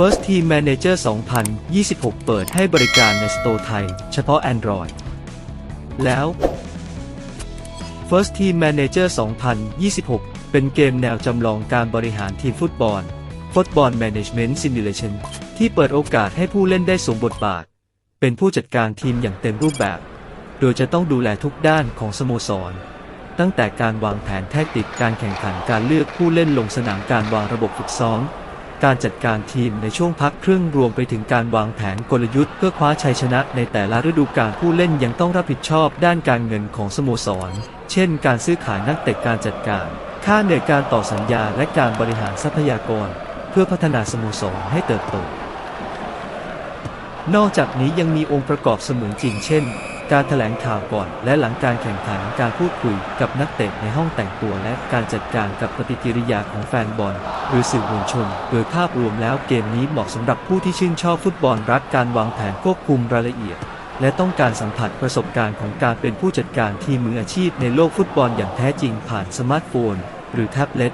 First Team Manager 2026 เปิดให้บริการในสโตร์ไทย เฉพาะ Android แล้ว First Team Manager 2026 เป็นเกมแนวจำลองการบริหารทีมฟุตบอล Football Management Simulation ที่เปิดโอกาสให้ผู้เล่นได้สวมบทบาท เป็นผู้จัดการทีมอย่างเต็มรูปแบบ โดยจะต้องดูแลทุกด้านของสโมสร ตั้งแต่การวางแผนแทคติกการแข่งขันการเลือกผู้เล่นลงสนามการวางระบบฝึกซ้อม การจัดการทีมในช่วงพักครึ่งรวมไปถึงการวางแผนกลยุทธ์เพื่อคว้าชัยชนะในแต่ละฤดูกาลผู้เล่นยังต้องรับผิดชอบด้านการเงินของสโมสร เช่น การซื้อขายนักเตะการจัดการ ค่าเหนื่อยการต่อสัญญาและการบริหารทรัพยากร เพื่อพัฒนาสโมสรให้เติบโต นอกจากนี้ยังมีองค์ประกอบเสมือนจริงเช่น การแถลงข่าวก่อนและหลังการแข่งขันการพูดคุยกับนักเตะในห้องแต่งตัวและการจัดการกับปฏิกิริยาของแฟนบอล หรือสื่อมวลชน โดยภาพรวมแล้วเกมนี้เหมาะสำหรับผู้ที่ชื่นชอบฟุตบอลรักการวางแผนควบคุมรายละเอียด และต้องการสัมผัสประสบการณ์ของการเป็นผู้จัดการทีมมืออาชีพในโลกฟุตบอลอย่างแท้จริงผ่านสมาร์ทโฟน หรือแท็บเล็ต